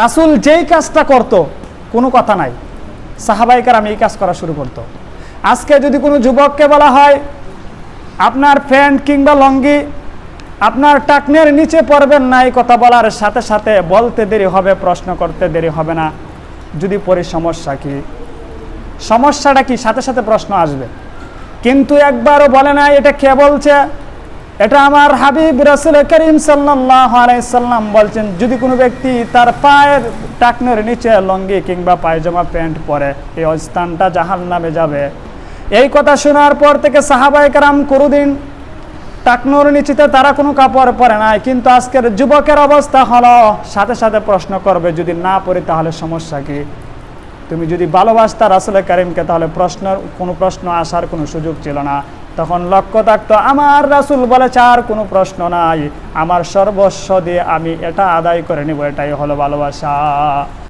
রাসুল যেই কাজটা করত, কোনো কথা নাই। সাহাবাইকার আমি এই কাজ করা শুরু করতো। আজকে যদি কোনো যুবককে বলা হয়, আপনার প্যান্ট কিংবা লঙ্গি আপনার টাকনের নিচে পড়বেন না, এই কথা বলার সাথে সাথে বলতে দেরি হবে, প্রশ্ন করতে দেরি হবে না। যদি পরি সমস্যা কি? সমস্যাটা কি? সাথে সাথে প্রশ্ন আসবে। কিন্তু একবারও বলে না এটা কে বলছে? এটা আমার হাবিব রাসুল করিম সাল্লাম বলছেন, যদি কোনো ব্যক্তি তার পায়ের টাকনের নিচে লঙ্গি কিংবা পায়জামা প্যান্ট পরে, এই স্থানটা জাহান নামে যাবে। এই কথা শোনার পর থেকে সাহাবাই কারাম করুদিন টাকনোর নিচেতে তারা কোনো কাপড় পরে নাই। কিন্তু আজকের যুবকের অবস্থা হলো, সাথে সাথে প্রশ্ন করবে, যদি না পড়ি তাহলে সমস্যা কি? তুমি যদি ভালোবাসতা রাসুল করিমকে, তাহলে প্রশ্ন কোনো প্রশ্ন আসার কোনো সুযোগ ছিল না। তখন লক্ষ্য থাকতো, আমার রাসুল বলেছে আর কোনো প্রশ্ন নাই। আমার সর্বস্ব দিয়ে আমি এটা আদায় করে নিব, এটাই হলো ভালোবাসা।